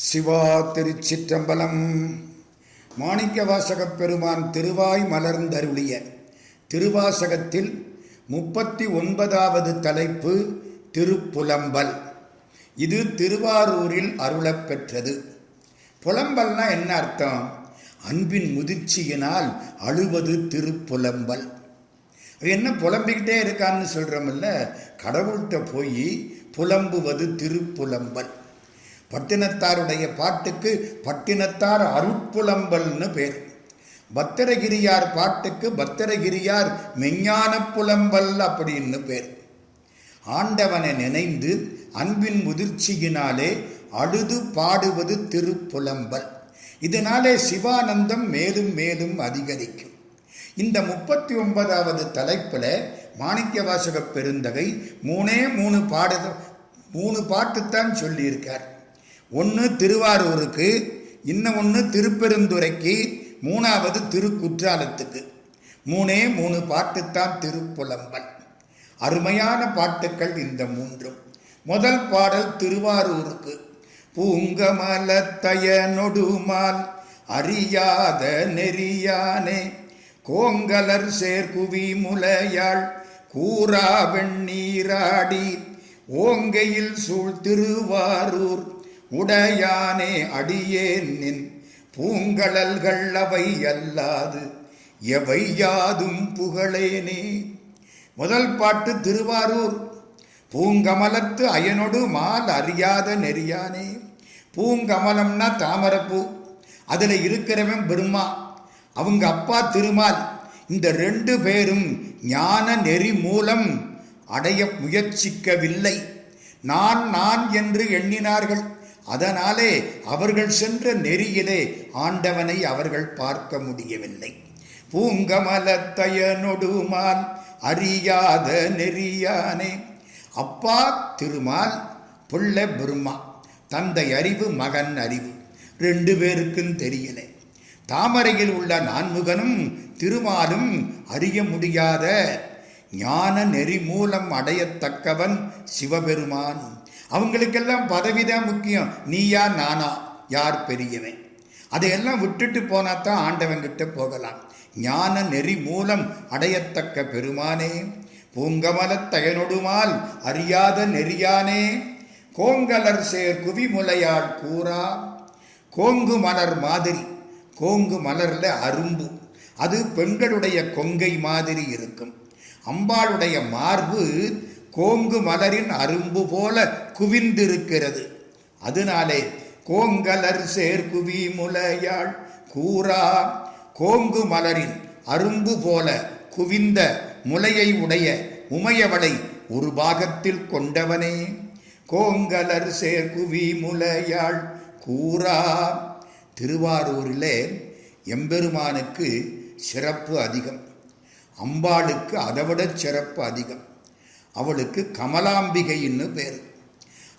சிவா திருச்சிற்றம்பலம். மாணிக்க வாசகப் பெருமான் திருவாய் மலர்ந்தருளிய திருவாசகத்தில் முப்பத்தி ஒன்பதாவது தலைப்பு திருப்புலம்பல். இது திருவாரூரில் அருளப்பெற்றது. புலம்பல்னா என்ன அர்த்தம்? அன்பின் முதிர்ச்சியினால் அழுவது திருப்புலம்பல். என்ன புலம்பிக்கிட்டே இருக்கான்னு சொல்கிறோமில்ல கடவுள்கிட்ட போய் புலம்புவது திருப்புலம்பல். பட்டினத்தாருடைய பாட்டுக்கு பட்டினத்தார் அருட்புலம்பல்னு பேர். பத்திரகிரியார் பாட்டுக்கு பத்திரகிரியார் மெஞ்ஞான புலம்பல் அப்படின்னு பேர். ஆண்டவனை நினைந்து அன்பின் முதிர்ச்சியினாலே அழுது பாடுவது திருப்புலம்பல். இதனாலே சிவானந்தம் மேலும் மேலும் அதிகரிக்கும். இந்த முப்பத்தி ஒன்பதாவது தலைப்பில் மாணிக்க வாசக பெருந்தகை மூணே மூணு பாடு மூணு பாட்டுத்தான் சொல்லியிருக்கார். ஒன்று திருவாரூருக்கு இன்னும் ஒன்று திருப்பெருந்துறைக்கு மூணாவது திருக்குற்றாலத்துக்கு. மூணே மூணு பாட்டுத்தான் திருப்புலம்பல். அருமையான பாட்டுக்கள் இந்த மூன்றும். முதல் பாடல் திருவாரூருக்கு. பூங்கமலத்தய நொடுமால் அறியாத நெறியானே கோங்கலர் சேர்குவி முலையாள் கூறா வெண்ணீராடி ஓங்கையில் சூழ் திருவாரூர் உடையானே அடியேன் நின். பூங்கழல்கள் அவை அல்லாது எவை யாதும் புகழேனே முதல் பாட்டு திருவாரூர். பூங்கமலத்து அயனொடு மால் அறியாத நெறியானே. பூங்கமலம்னா தாமரப்பூ. அதில் இருக்கிறவன் பெருமா அவங்க அப்பா திருமால். இந்த ரெண்டு பேரும் ஞான நெறி மூலம் அடைய முயற்சிக்கவில்லை. நான் நான் என்று எண்ணினார்கள். அதனாலே அவர்கள் சென்ற நெறியிலே ஆண்டவனை அவர்கள் பார்க்க முடியவில்லை. பூங்கமலத்தயனொடுமால் அறியாத நெறியானே. அப்பா திருமால் புள்ள பிரம்மா தந்தை அறிவு மகன் அறிவு ரெண்டு பேருக்கும் தெரியலை. தாமரையில் உள்ள நான்முகனும் திருமாலும் அறிய முடியாத ஞான நெறி மூலம் அடையத்தக்கவன் சிவபெருமான். அவங்களுக்கெல்லாம் பதவிதான் முக்கியம். நீயா நானா? யார் பெரியவன்? அதையெல்லாம் விட்டுட்டு போனா தான் ஆண்டவங்கிட்ட போகலாம். ஞான நெறி மூலம் அடையத்தக்க பெருமானே பூங்கமலத்தயனொடுமால் அறியாத நெறியானே கோங்கலர் சேர் குவிமுலையால் கூறா கோங்கு மலர் மாதிரி கோங்கு மலரில் அரும்பு. அது பெண்களுடைய கொங்கை மாதிரி இருக்கும். அம்பாளுடைய மார்பு கோங்கு மலரின் அரும்பு போல குவிந்திருக்கிறது. அதனாலே கோங்கலர் சேர்குவி முலையாள் கூறா கோங்கு மலரின் அரும்பு போல குவிந்த முலையை உடைய உமையவளை ஒரு பாகத்தில் கொண்டவனே. கோங்கலர் சேர்குவி முலையாள் கூறா. திருவாரூரிலே எம்பெருமானுக்கு சிறப்பு அதிகம். அம்பாளுக்கு அதைவிட சிறப்பு அதிகம். அவளுக்கு கமலாம்பிகைன்னு பேர்.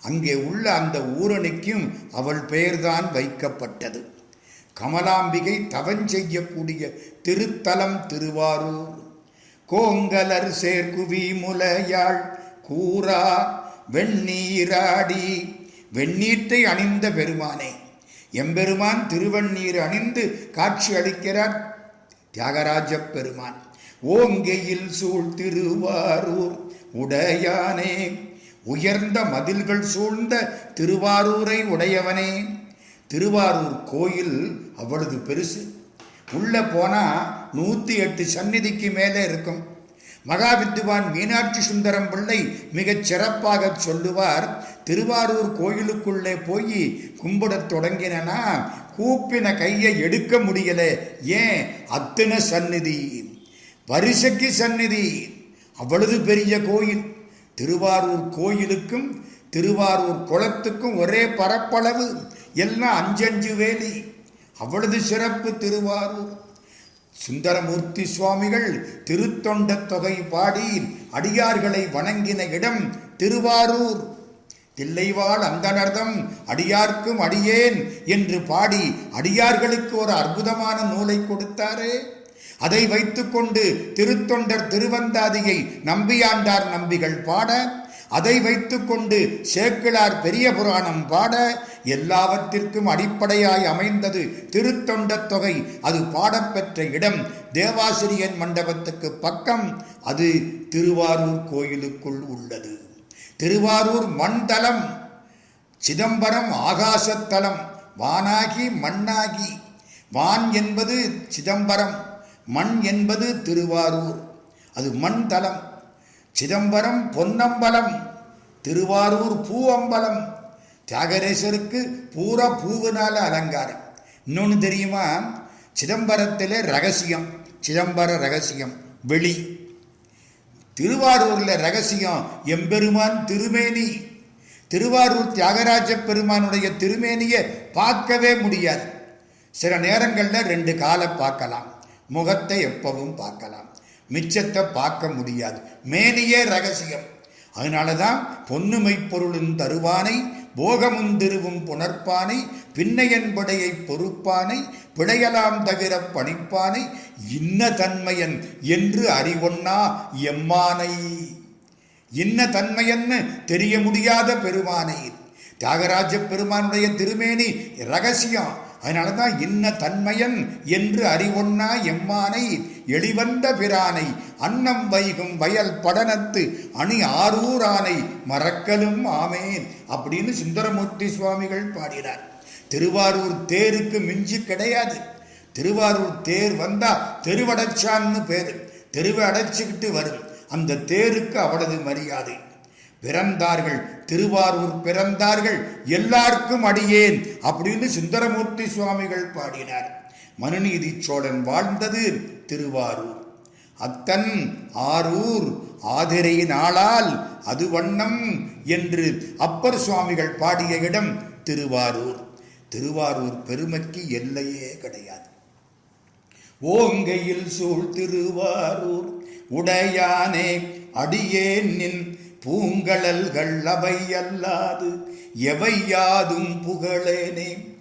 அங்கே உள்ள அந்த ஊரணிக்கும் அவள் பெயர்தான் வைக்கப்பட்டது. கமலாம்பிகை தவஞ்செய்யக்கூடிய திருத்தலம் திருவாரூர். கோங்கலர் சேர்க்குவி முலையாள் கூறா வெண்ணீராடி வெண்ணீட்டை அணிந்த பெருமானே. எம்பெருமான் திருவண்ணீர் அணிந்து காட்சி அளிக்கிறார் தியாகராஜ பெருமான். ஓங்கையில் சூழ் திருவாரூர் உடையானே. உயர்ந்த மதில்கள் சூழ்ந்த திருவாரூரை உடையவனே. திருவாரூர் கோயில் அவ்வளவு பெருசு. உள்ள போனா நூத்தி எட்டு சந்நிதிக்கு மேலே இருக்கும். மகாவித்துவான் மீனாட்சி சுந்தரம் பிள்ளை மிகச் சிறப்பாக சொல்லுவார் திருவாரூர் கோயிலுக்குள்ளே போய் கும்பிடத் தொடங்கினா கூப்பின கையை எடுக்க முடியல. ஏன்? அத்தனை சந்நிதி. வரிசைக்கு சந்நிதி. அவ்வளவு பெரிய கோயில். திருவாரூர் கோயிலுக்கும் திருவாரூர் குளத்துக்கும் ஒரே பரப்பளவு. எல்லாம் அஞ்சஞ்சு வேலி. அவ்வளவு சிறப்பு திருவாரூர். சுந்தரமூர்த்தி சுவாமிகள் திருத்தொண்ட தொகை பாடி அடியார்களை வணங்கின இடம் திருவாரூர். தில்லைவாள் அந்தனர்தம் அடியார்க்கும் அடியேன் என்று பாடி அடியார்களுக்கு ஒரு அற்புதமான நூலை கொடுத்தாரே. அதை வைத்துக்கொண்டு திருத்தொண்டர் திருவந்தாதியை நம்பியாண்டார் நம்பிகள் பாட அதை வைத்துக்கொண்டு சேக்கிழார் பெரிய புராணம் பாட எல்லாவற்றிற்கும் அடிப்படையாய் அமைந்தது திருத்தொண்டத் தொகை. அது பாடப்பெற்ற இடம் தேவாசிரியன் மண்டபத்துக்கு பக்கம். அது திருவாரூர் கோயிலுக்குள் உள்ளது. திருவாரூர் மண்தலம் சிதம்பரம் ஆகாசத்தலம் வானாகி மண்ணாகி. வான் என்பது சிதம்பரம். மண் என்பது திருவாரூர். அது மண் தலம். சிதம்பரம் பொன்னம்பலம். திருவாரூர் பூவம்பலம். தியாகரேசருக்கு பூரா பூவினால அலங்காரம். இன்னொன்று தெரியுமா? சிதம்பரத்தில் ரகசியம். சிதம்பர ரகசியம். வெளி. திருவாரூரில் ரகசியம் எம்பெருமான் திருமேனி. திருவாரூர் தியாகராஜ பெருமானுடைய திருமேனியை பார்க்கவே முடியாது. சில நேரங்களில் ரெண்டு காலை பார்க்கலாம். முகத்தை எப்பவும் பார்க்கலாம். மிச்சத்தை பார்க்க முடியாது. மேனியே ரகசியம். அதனால தான் பொன்னுமை பொருளின் தருவானை போகமும் திருவும் புணர்ப்பானை பின்னையன்படையை பொறுப்பானை பிழையலாம் தவிர பணிப்பானை இன்ன தன்மையன் என்று அறிவொன்னா எம்மானை. இன்ன தன்மையன்னு தெரிய முடியாத பெருமானை. தியாகராஜ பெருமானுடைய திருமேனி ரகசியம். அதனால தான் இன்ன தன்மையன் என்று அறிவொன்னா எம்மானை எளிவந்த பிரானை அன்னம் வைகும் வயல் படனத்து அணி ஆரூரானை மறக்கலும் ஆமேன் அப்படின்னு சுந்தரமூர்த்தி சுவாமிகள் பாடினார். திருவாரூர் தேருக்கு மிஞ்சி கிடையாது. திருவாரூர் தேர் வந்தா தெருவடைச்சான்னு பேரு. தெருவை அடைச்சிக்கிட்டு வரும். அந்த தேருக்கு அவளது மரியாதை. பிறந்தார்கள். திருவாரூர் பிறந்தார்கள். எல்லாருக்கும் அடியேன் அப்படின்னு சுந்தரமூர்த்தி சுவாமிகள் பாடினார். மனுநீதி சோழன் வாழ்ந்தது திருவாரூர். அத்தன் ஆரூர் ஆதிரையின் ஆளால் அது வண்ணம் என்று அப்பர் சுவாமிகள் பாடிய இடம் திருவாரூர். திருவாரூர் பெருமைக்கு எல்லையே கிடையாது. ஓங்கையில் சூழ் திருவாரூர் உடையானே அடியேன் நின் பூங்கழல்கள் அவை அல்லாது எவையாதும் புகழேனே.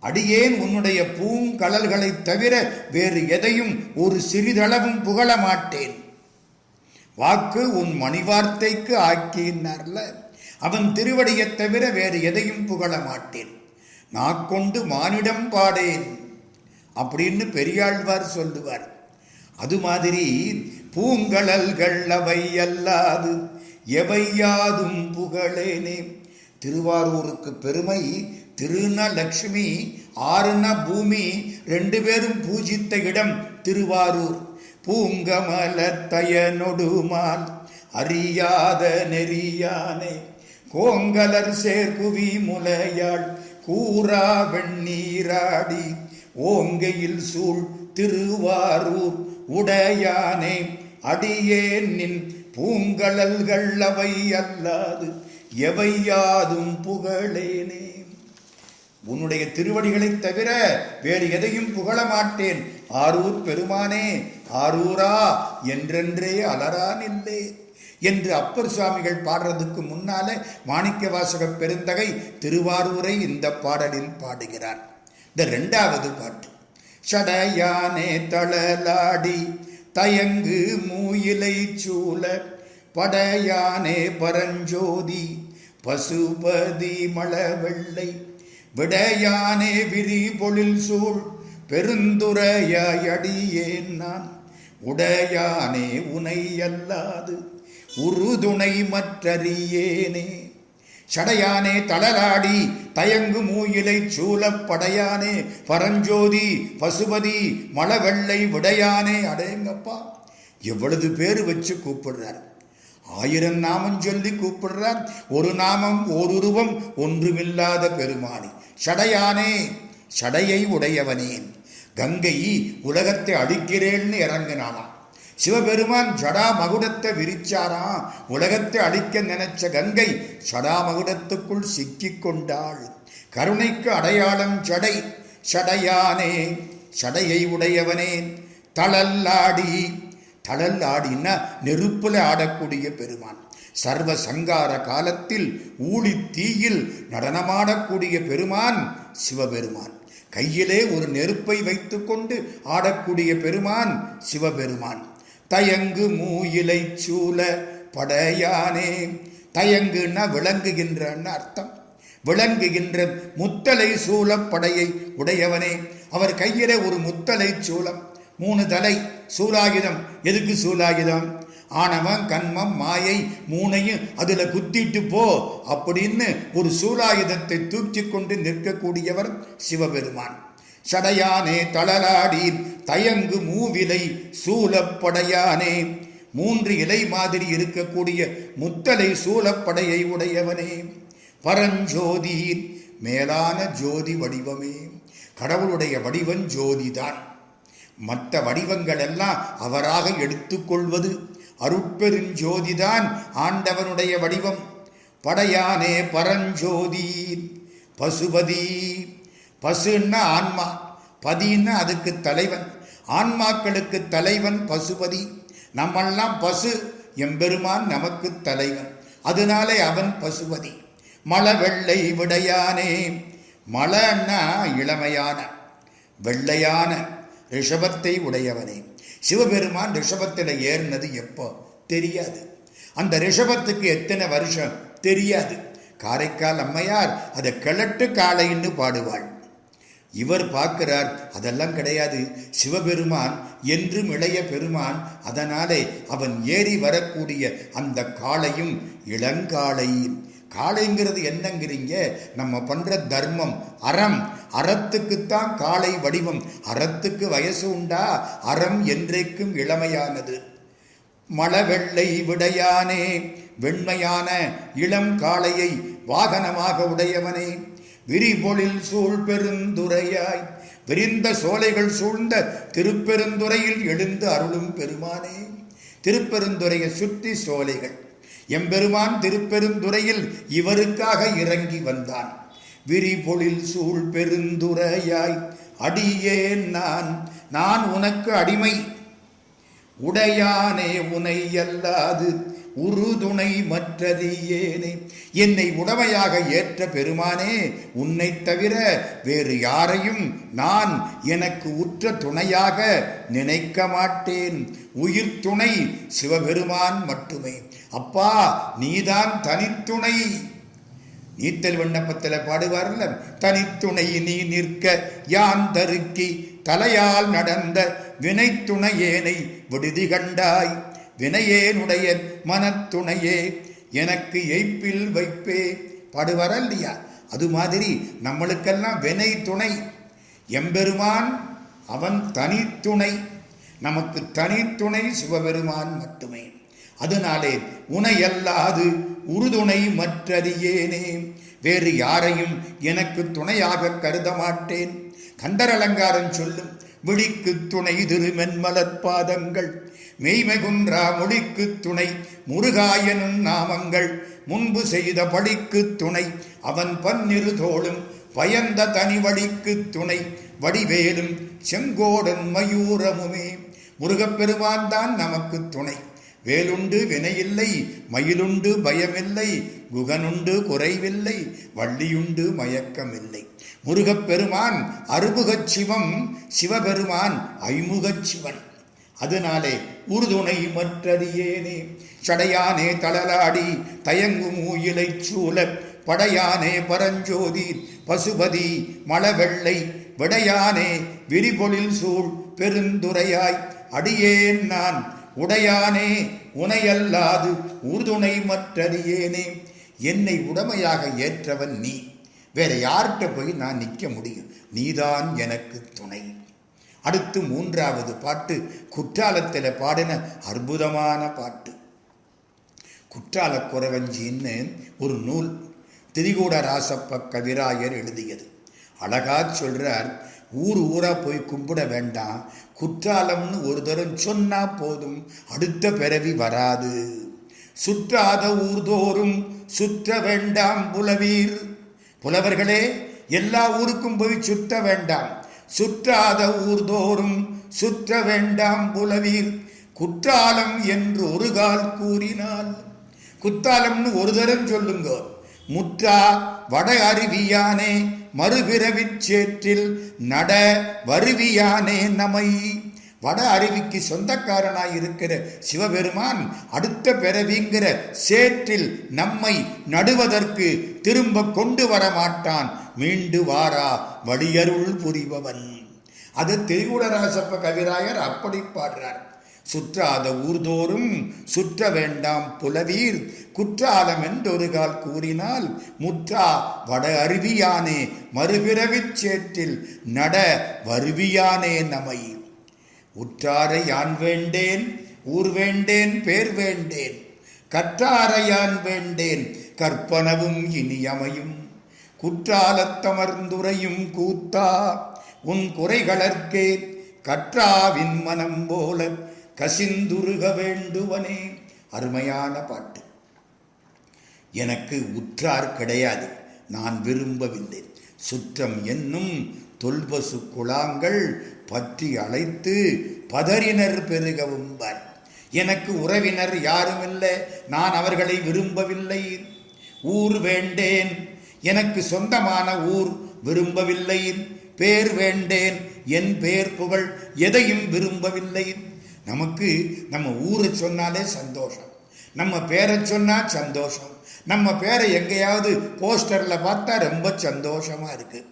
அடியேன் உன்னுடைய பூங்கழல்களைத் தவிர வேறு எதையும் ஒரு சிறிதளவும் புகழ மாட்டேன் வாக்கு உன் மணிவார்த்தைக்கு ஆக்கினார்ல. அவன் திருவடியைத் தவிர வேறு எதையும் புகழ மாட்டேன் நாக்கொண்டு மானிடம் பாடேன் அப்படின்னு பெரியாழ்வார் சொல்லுவார். அது மாதிரி பூங்கழல்கள் அவை அல்லாது எவையாதும் புகழேனே. திருவாரூருக்கு பெருமை திருந லக்ஷ்மி ஆறுன பூமி ரெண்டு பேரும் பூஜித்த இடம் திருவாரூர். பூங்கமலத்தயனொடுமால் அறியாத நெறியானே. கோங்கலர் சேர்குவி முலையாள் கூறா வெண்ணீராடி. ஓங்கையில் சூழ் திருவாரூர் உடையானே. அடியேன் நின் பூங்கழல்கள் அவை அல்லாது எவையாதும் புகழேனே. உன்னுடைய திருவடிகளைத் தவிர வேறு எதையும் புகழ மாட்டேன். ஆரூர் பெருமானே ஆரூரா என்றென்றே அலரான் இல்லை என்று அப்பர் சுவாமிகள் பாடுறதுக்கு முன்னால மாணிக்க வாசக பெருந்தகை திருவாரூரை இந்த பாடலில் பாடுகிறார். இந்த ரெண்டாவது பாட்டு சடையானே தளலாடி தயங்கு மூயிலை சூழ படையானே பரஞ்சோதி பசுபதி மழவெள்ளை விடையானே விரி பொழில் சூழ் பெருந்துரையடியேன் நான். உடையானே உனை அல்லாது உறுதுணை மற்றறியேனே. சடையானே தளராடி தயங்கு மூயிலை சூலப்படையானே பரஞ்சோதி பசுபதி மலவெள்ளை விடையானே. அடையங்கப்பா எவ்வளவு பேர் வச்சு கூப்பிடுறார். ஆயிரம் நாமம் சொல்லி கூப்பிடுறார். ஒரு நாமம் ஓருருவம் ஒன்றுமில்லாத பெருமானி. சடையானே சடையை உடையவனேன். கங்கை உலகத்தை அடிக்கிறேன்னு இறங்கினானாம் சிவபெருமான் ஜடா மகுடத்தை விரிச்சாராம். உலகத்தை அழிக்க நினைச்ச கங்கை ஜடா மகுடத்துக்குள் சிக்கிக் கொண்டாள். கருணைக்கு அடையாளம் ஜடை சடையானே சடையை உடையவனே. தளல்லாடி தளல் ஆடின்னா நெருப்புல ஆடக்கூடிய பெருமான். சர்வ சங்கார காலத்தில் ஊழி தீயில் நடனமாடக்கூடிய பெருமான் சிவபெருமான். கையிலே ஒரு நெருப்பை வைத்துக்கொண்டு ஆடக்கூடிய பெருமான் சிவபெருமான். தயங்கு மூயிலை சூல படையானே. தயங்குன்னா விளங்குகின்றன்னு அர்த்தம். விளங்குகின்ற முத்தலை சூலப்படையை உடையவனே. அவர் கையில ஒரு முத்தலை சூலம் மூணு தலை சூலாயுதம் எதுக்கு சூலாயுதம் ஆணவம் கண்மம் மாயை மூனையும் அதுல குத்திட்டு போ அப்படின்னு ஒரு சூலாயுதத்தை தூக்கி கொண்டு நிற்கக்கூடியவர் சிவபெருமான். சடையானே தளலாடி தயங்கு மூவிலை சூலப்படையானே. மூன்று இலை மாதிரி இருக்கக்கூடிய முத்தலை சூலப்படையை உடையவனே. பரஞ்சோதியின் மேலான ஜோதி வடிவமே. கடவுளுடைய வடிவம் ஜோதிதான். மற்ற வடிவங்கள் எல்லாம் அவராக எடுத்துக்கொள்வது அருட்பெருஞ்சோதிதான் ஆண்டவனுடைய வடிவம். படையானே பரஞ்சோதி பசுபதி. பசுன்னா ஆன்மா பதின்னா அதுக்கு தலைவன். ஆன்மாக்களுக்கு தலைவன் பசுபதி. நம்மெல்லாம் பசு எம்பெருமான் நமக்கு தலைவன். அதனாலே அவன் பசுபதி. மல வெள்ளை விடையானே. மலன்னா இளமையான வெள்ளையான ரிஷபத்தை உடையவனே. சிவபெருமான் ரிஷபத்தில் ஏறினது எப்போ? தெரியாது. அந்த ரிஷபத்துக்கு எத்தனை வருஷம்? தெரியாது. காரைக்கால் அம்மையார் அதை கிழட்டு காளைன்னு பாடுவாள். இவர் பார்க்கிறார் அதெல்லாம் கிடையாது. சிவபெருமான் என்றும் இளைய பெருமான். அதனாலே அவன் ஏறி வரக்கூடிய அந்த காளையும் இளங்காளை. காளைங்கிறது என்னங்கிறீங்க? நம்ம பண்ற தர்மம். அறம். அறத்துக்குத்தான் காளை வடிவம். அறத்துக்கு வயசு உண்டா? அறம் என்றைக்கும் இளமையானது. மழவெள்ளை விடையானே. வெண்மையான இளம் காளையை வாகனமாக உடையவனே. விரிபொழில் சூழ் பெருந்துரையாய் விரிந்த சோலைகள் சூழ்ந்த திருப்பெருந்துறையில் எழுந்து அருளும் பெருமானே. திருப்பெருந்துறையை சுற்றி சோலைகள். எம்பெருமான் திருப்பெருந்துறையில் இவருக்காக இறங்கி வந்தான். விரிபொழில் சூழ் பெருந்துரையாய் அடியேன் நான் நான் உனக்கு அடிமை. உடையானே உனை அல்லாது உறுதுணை மற்றது ஏனே? என்னை உடமையாக ஏற்ற பெருமானே உன்னை தவிர வேறு யாரையும் நான் எனக்கு உற்ற துணையாக நினைக்க மாட்டேன். உயிர் துணை சிவபெருமான் மட்டுமே. அப்பா நீதான் தனித்துணை. நீத்தல் விண்ணப்பத்தில் பாடுவார்ல தனித்துணை நீ நிற்க யான் தருக்கி தலையால் நடந்த வினைத்துணையேனை விடுதி கண்டாய். வினையேனுடைய மனத்துணையே எனக்கு எய்ப்பில் வைப்பே. பாடுவார இல்லையா அது மாதிரி நம்மளுக்கெல்லாம் வினை துணை. எம்பெருமான் அவன் தனித்துணை. நமக்கு தனித்துணை சிவபெருமான் மட்டுமே. அதனாலே உனையல்லாது உறுதுணை மற்றது ஏனே வேறு யாரையும் எனக்கு துணையாக கருத மாட்டேன். கந்தர் அலங்காரம் சொல்லும் விழிக்கு துணை திருமென்மலர் பாதங்கள். மெய்மெகுன்றா மொழிக்கு துணை முருகாயனும் நாமங்கள். முன்பு செய்த படிக்கு துணை அவன் பன்னிரு தோளும் பயந்த தனி வழிக்கு துணை வடிவேலும் செங்கோடன் மயூரமுமே. முருகப்பெருமான் தான் நமக்கு துணை. வேலுண்டு வினையில்லை மயிலுண்டு பயமில்லை குகனுண்டு குறைவில்லை வள்ளியுண்டு மயக்கமில்லை. முருகப்பெருமான் அறுமுகச் சிவம் சிவபெருமான் ஐமுகச் சிவன். அதனாலே உறுதுணை மற்றது ஏனே? சடையானே தளலாடி தயங்கும் ஊயிலை சூழ படையானே பரஞ்சோதி பசுபதி மலவெள்ளை விடையானே விரிபொழில் சூழ் பெருந்துரையாய் அடியேன் நான் உடையானே உனையல்லாது உறுதுணை மற்றது ஏனே? என்னை உடமையாக ஏற்றவன் நீ. வேற யார்கிட்ட போய் நான் நிற்க முடியும்? நீதான் எனக்கு துணை. அடுத்து மூன்றாவது பாட்டு குற்றாலத்தில் பாடின அற்புதமான பாட்டு. குற்றால குறவஞ்சின்னு ஒரு நூல் திரிகூட ராசப்ப கவிராயர் எழுதியது. அழகா சொல்றார் ஊர் ஊரா போய் கும்பிட வேண்டாம். குற்றாலம்னு ஒரு தரம் சொன்னா போதும். அடுத்த பிறவி வராது. சுற்றாத ஊர்தோறும் சுற்ற வேண்டாம் புலவீர். புலவர்களே எல்லா ஊருக்கும் போய் சுத்த வேண்டாம். சுற்றாத ஊர்தோறும் சுற்ற வேண்டாம் புலவீர். குற்றாலம் என்று ஒரு கால் கூறினால் குத்தாலம்னு ஒரு தரம் சொல்லுங்க. முற்றா வட அருவியானே மறுபிறவிச் சேற்றில் நட வருவியானே நமை வட அருவிக்கு சொந்தக்காரனாய் இருக்கிற சிவபெருமான் அடுத்த பிறவிங்கிற சேற்றில் நம்மை நடுவதற்கு திரும்ப கொண்டு வர மாட்டான் மீண்டு வாரா வடியருள் புரிபவன். அது திரிகுடராசப்ப கவிராயர் அப்படி பாடுறார். சுற்றாத ஊர்தோறும் சுற்ற வேண்டாம் புலவீர். குற்றாலம் என்றொரு கால் கூறினால் முற்றா வட அருவியானே மறுபிறவிச் சேற்றில் நட வருவியானே நமை. உற்றாரை யான் வேண்டேன் ஊர் வேண்டேன் பேர் வேண்டேன். கற்றாரை யான் வேண்டேன் கற்பனவும் இனியமையும் குற்றாலத்தமர்ந்துரையும் கூத்தா உன் குறைகளற்கே கற்றாவின் மனம் போல கசிந்துருக வேண்டுவனே. அருமையான பாட்டு. எனக்கு உற்றார் கிடையாது நான் விரும்பவில்லை. சுற்றம் என்னும் தொல்பசு குழாங்கள் பற்றி அழைத்து பதறினர் பெருகவும் பார். எனக்கு உறவினர் யாரும் இல்லை நான் அவர்களை விரும்பவில்லை. ஊர் வேண்டேன் எனக்கு சொந்தமான ஊர் விரும்பவில்லை. பேர் வேண்டேன் என் பேர் புகழ் எதையும் விரும்பவில்லை. நமக்கு நம்ம ஊரை சொன்னாலே சந்தோஷம் நம்ம பேரை சொன்னால் சந்தோஷம் நம்ம பேரை எங்கேயாவது போஸ்டரில் பார்த்தா ரொம்ப சந்தோஷமாக இருக்குது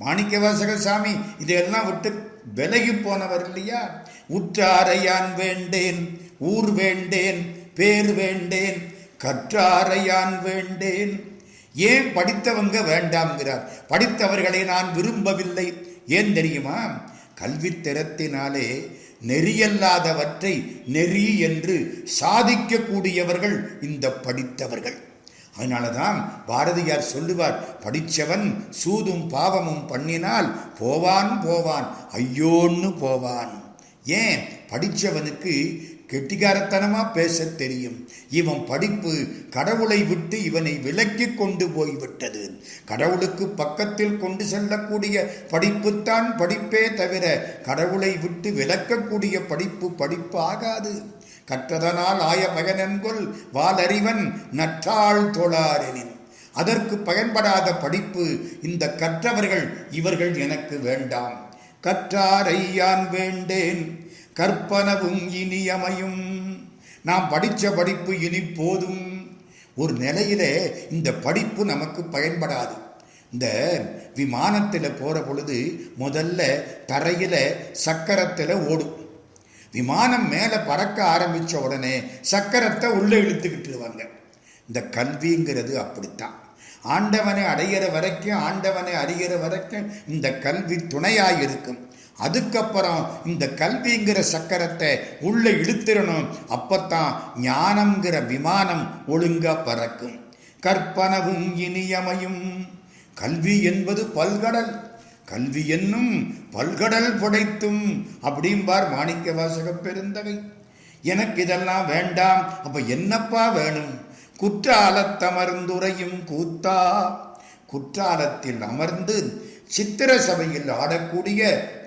மாணிக்கவாசகர் சாமி இதையெல்லாம் விட்டு விலகி போனவர் இல்லையா? உற்றாரையான் வேண்டேன் ஊர் வேண்டேன் பேர் வேண்டேன் கற்றாரையான் வேண்டேன். ஏன் படித்தவங்க வேண்டாம்ங்கிறார். படித்தவர்களை நான் விரும்பவில்லை. ஏன் தெரியுமா? கல்வித்திறத்தினாலே நெறியல்லாதவற்றை நெறி என்று சாதிக்கக்கூடியவர்கள் இந்த படித்தவர்கள். அதனால தான் பாரதியார் சொல்லுவார் படித்தவன் சூதும் பாவமும் பண்ணினால் போவான் போவான் ஐயோன்னு போவான். ஏன்? படித்தவனுக்கு கெட்டிகாரத்தனமாக பேச தெரியும். இவன் படிப்பு கடவுளை விட்டு இவனை விலக்கி கொண்டு போய்விட்டது. கடவுளுக்கு பக்கத்தில் கொண்டு செல்லக்கூடிய படிப்புத்தான் படிப்பே தவிர கடவுளை விட்டு விலக்கக்கூடிய படிப்பு படிப்பு ஆகாது கற்றதனால் ஆய பயனென்கொள் வாலறிவன் நற்றாள் தோளாரெனின் அதற்கு பயன்படாத படிப்பு இந்த கற்றவர்கள் இவர்கள் எனக்கு வேண்டாம். கற்றாரை யான் வேண்டேன் கற்பனவும் இனியமையும். நாம் படித்த படிப்பு இனி போதும். ஒரு நிலையில இந்த படிப்பு நமக்கு பயன்படாது. இந்த விமானத்தில் போகிற பொழுது முதல்ல தரையில் சக்கரத்தில் ஓடும். விமானம் மேலே பறக்க ஆரம்பித்த உடனே சக்கரத்தை உள்ளே இழுத்துக்கிட்டுருவாங்க இந்த கல்விங்கிறது அப்படித்தான். ஆண்டவனை அடையிற வரைக்கும் ஆண்டவனை அறிகிற வரைக்கும் இந்த கல்வி துணையாக இருக்கும். அதுக்கப்புறம் இந்த கல்விங்கிற சக்கரத்தை உள்ளே இழுத்திடணும். அப்பத்தான் ஞானம்ங்கிற விமானம் ஒழுங்காக பறக்கும். கற்பனவும் இனியமையும். கல்வி என்பது பல்கடல். கல்வி என்னும் பல்கடல் புடைத்தும் அப்படிம்பார் மாணிக்க வாசக பெருந்தவை எனக்கு இதெல்லாம் வேண்டாம் அப்ப என்னப்பா வேணும்? குற்றாலத்தமர்ந்துரையும் கூத்தா? குற்றாலத்தில் அமர்ந்து சித்திர சபையில் ஆடக்கூடிய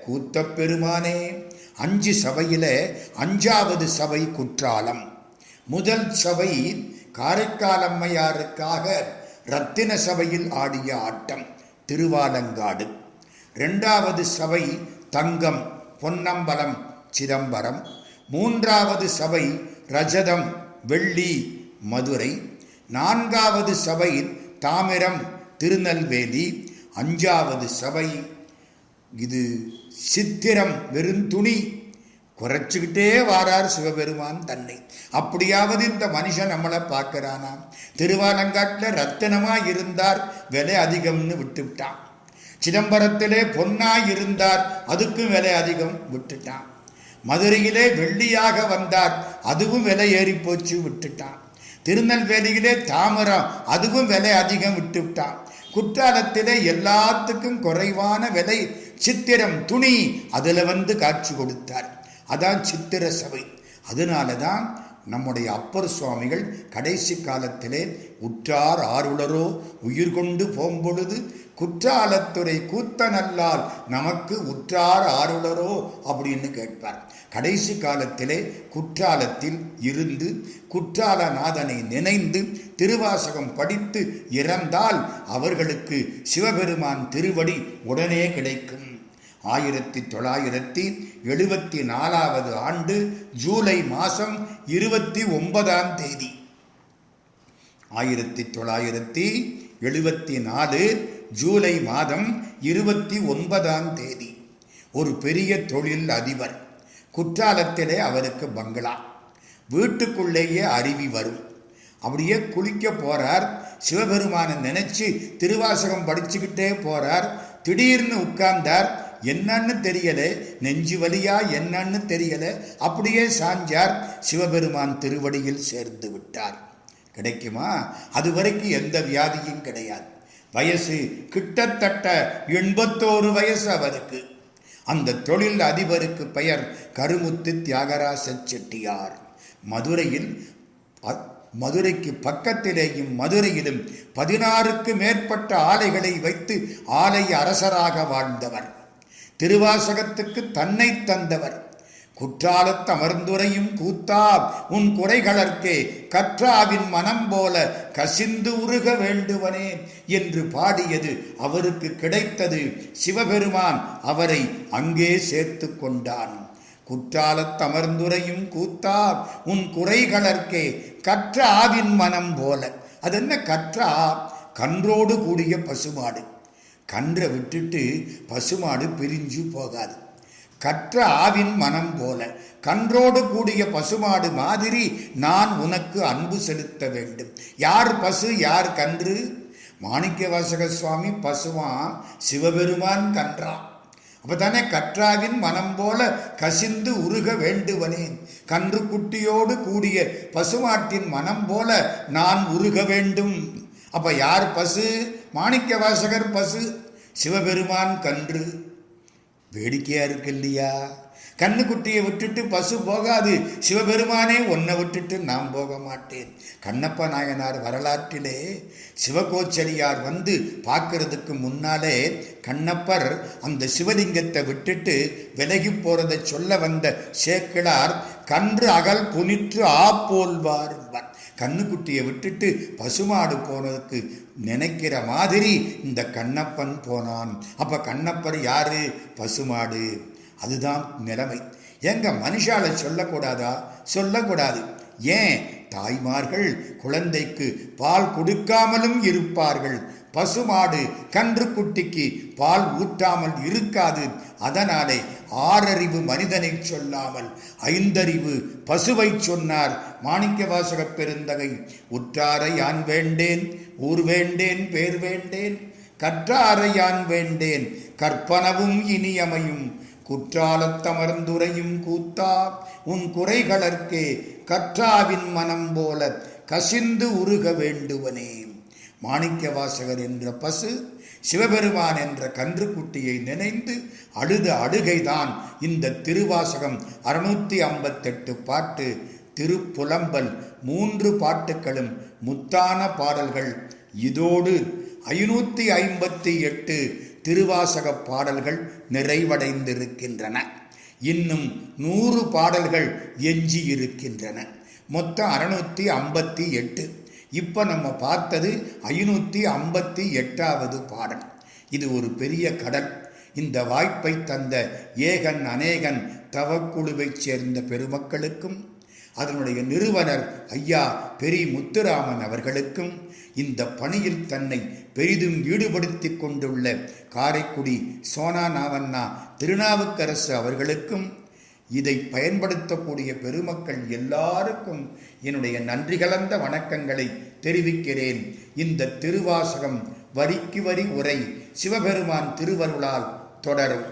கூத்த பெருமானே அஞ்சு சபையில அஞ்சாவது சபை குற்றாலம். முதல் சபை காரைக்காலம்மையாருக்காக ரத்தின சபையில் ஆடிய ஆட்டம் திருவாலங்காடு. ரெண்டாவது சபை தங்கம் பொன்னம்பலம் சிதம்பரம். மூன்றாவது சபை ரஜதம் வெள்ளி மதுரை. நான்காவது சபை தாமிரம் திருநெல்வேலி. அஞ்சாவது சபை இது சித்திரம் வெறுந்துணி குறைச்சிக்கிட்டே வாரார் சிவபெருமான் தன்னை. அப்படியாவது இந்த மனுஷன் நம்மளை பார்க்கிறானா திருவாலங்காட்டில் ரத்தினமா இருந்தார் விலை அதிகம்னு விட்டுவிட்டான். சிதம்பரத்திலே பொன்னாய் இருந்தார் அதுக்கும் விலை அதிகம் விட்டுட்டான். மதுரையிலே வெள்ளியாக வந்தார். அதுவும் விலை ஏறி போச்சு விட்டுட்டான். திருநெல்வேலியிலே தாமரம். அதுவும் விலை அதிகம் விட்டுவிட்டான். குற்றாலத்திலே எல்லாத்துக்கும் குறைவான விலை சித்திரம் துணி. அதில் வந்து காட்சி கொடுத்தார். அதான் சித்திர சபை. அதனால தான் நம்முடைய அப்பர் சுவாமிகள் கடைசி காலத்திலே உற்றார் ஆருளரோ உயிர் கொண்டு போம்பொழுது குற்றாலத்துறை கூத்தனல்லால் நமக்கு உற்றார் ஆருளரோ அப்படின்னு கேட்பார். கடைசி காலத்திலே குற்றாலத்தில் இருந்து குற்றாலநாதனை நினைந்து திருவாசகம் படித்து இறந்தால் அவர்களுக்கு சிவபெருமான் திருவடி உடனே கிடைக்கும். ஆயிரத்தி தொள்ளாயிரத்தி எழுபத்தி நாலாவது ஆண்டு ஜூலை மாதம் இருபத்தி ஒன்பதாம் தேதி. ஆயிரத்தி தொள்ளாயிரத்தி எழுபத்தி நாலு ஜூலை மாதம் இருபத்தி ஒன்பதாம் தேதி. ஒரு பெரிய தொழில் அதிபர். குற்றாலத்திலே அவருக்கு பங்களா. வீட்டுக்குள்ளேயே அருவி வரும். அப்படியே குளிக்க போறார். சிவபெருமானை நினைச்சு திருவாசகம் படிச்சுக்கிட்டே போறார். திடீர்னு உட்கார்ந்தார். என்னன்னு தெரியல நெஞ்சு வலியா என்னன்னு தெரியல அப்படியே சாஞ்சார் சிவபெருமான் திருவடியில் சேர்ந்து விட்டார். கிடைக்குமா? அது வரைக்கும் எந்த வியாதியும் கிடையாது. வயசு கிட்டத்தட்ட எண்பத்தோரு வயசு அவருக்கு. அந்த தொழில் அதிபருக்கு பெயர் கருமுத்து தியாகராச செட்டியார். மதுரையில் மதுரைக்கு பக்கத்திலேயும் மதுரையிலும் பதினாறுக்கு மேற்பட்ட ஆலைகளை வைத்து ஆலை அரசராக வாழ்ந்தவர். திருவாசகத்துக்கு தன்னை தந்தவர். குற்றாலத் அமர்ந்துரையும் கூத்தா உன் குறைகளற்கே கற்றாவின் மனம் போல கசிந்து உருக வேண்டுவனே என்று பாடியது அவருக்கு கிடைத்தது சிவபெருமான் அவரை அங்கே சேர்த்து கொண்டான். குற்றாலத் அமர்ந்துரையும் கூத்தா உன் குறைகளற்கே கற்ற ஆவின் மனம் போல. அது என்ன கற்றா? கன்றோடு கூடிய பசுமாடு. கன்றை விட்டுட்டு பசுமாடு பிரிஞ்சு போகாது. கற்ற ஆவின் மனம் போல கன்றோடு கூடிய பசுமாடு மாதிரி நான் உனக்கு அன்பு செலுத்த வேண்டும். யார் பசு யார் கன்று? மாணிக்க வாசக சுவாமி பசுவான் சிவபெருமான் கன்றான் அப்பதானே கற்றாவின் மனம் போல கசிந்து உருக வேண்டுவனேன் கன்று குட்டியோடு கூடிய பசுமாட்டின் மனம் போல நான் உருக வேண்டும். அப்ப யார் பசு? மாணிக்க வாசகர் பசு சிவபெருமான் கன்று. வேடிக்கையா இருக்கு இல்லையா கண்ணுக்குட்டியை விட்டுட்டு பசு போகாது. சிவபெருமானே உன்னை விட்டுட்டு நான் போக மாட்டேன். கண்ணப்ப நாயனார் வரலாற்றிலே சிவகோச்சரியார் வந்து பார்க்கறதுக்கு முன்னாலே கண்ணப்பர் அந்த சிவலிங்கத்தை விட்டுட்டு விலகி போறதை சொல்ல வந்த சேக்கிழார் கன்று அகல் புனிற்று ஆ போல்வார். என்பார். கண்ணுக்குட்டியை விட்டுட்டு பசுமாடு போனதுக்கு நினைக்கிற மாதிரி இந்த கண்ணப்பன் போனான். அப்போ கண்ணப்பர் யாரு? பசுமாடு. அதுதான் நிலைமை. எங்க மனுஷால சொல்லக்கூடாதா? சொல்லக்கூடாது. ஏன்? தாய்மார்கள் குழந்தைக்கு பால் கொடுக்காமலும் இருப்பார்கள். பசுமாடு கன்றுக்குட்டிக்கு பால் ஊற்றாமல் இருக்காது. அதனாலே ஆறறிவு மனிதனை சொல்லாமல் ஐந்தறிவு பசுவை சொன்னார் மாணிக்க பெருந்தகை. உற்றாரை யான் வேண்டேன்? ஊர் வேண்டேன்? பேர் வேண்டேன்? கற்றாரை யான் வேண்டேன்? கற்பனவும் இனியமையும் குற்றாலத்தமர்ந்துரையும் கூத்தா உன் குறைகளற்கே கற்றாவின் மனம் போல கசிந்து உருக வேண்டுவனே. மாணிக்க வாசகர் என்ற பசு சிவபெருமான் என்ற கன்றுக்குட்டியை நினைந்து அழுத அழுகைதான் இந்த திருவாசகம். அறுநூத்தி ஐம்பத்தெட்டு பாட்டு திருப்புலம்பல் மூன்று பாட்டுகளும் முத்தான பாடல்கள். இதோடு ஐநூற்றி ஐம்பத்தி எட்டு திருவாசக பாடல்கள் நிறைவடைந்திருக்கின்றன. இன்னும் நூறு பாடல்கள் எஞ்சியிருக்கின்றன. மொத்தம் அறுநூத்தி ஐம்பத்தி எட்டு. இப்போ நம்ம பார்த்தது ஐநூற்றி ஐம்பத்தி எட்டாவது பாடல். இது ஒரு பெரிய கடல். இந்த வாய்ப்பை தந்த ஏகன் அநேகன் தவக்குழுவைச் சேர்ந்த பெருமக்களுக்கும் அதனுடைய நிறுவனர் ஐயா பெரி முத்துராமன் அவர்களுக்கும் இந்த பணியில் தன்னை பெரிதும் ஈடுபடுத்தி கொண்டுள்ள காரைக்குடி சோனா நாவண்ணா திருநாவுக்கரசு அவர்களுக்கும் இதை பயன்படுத்தக்கூடிய பெருமக்கள் எல்லாருக்கும் என்னுடைய நன்றி கலந்த வணக்கங்களை தெரிவிக்கிறேன். இந்த திருவாசகம் வரிக்கு வரி உரை சிவபெருமான் திருவருளால் தொடரும்.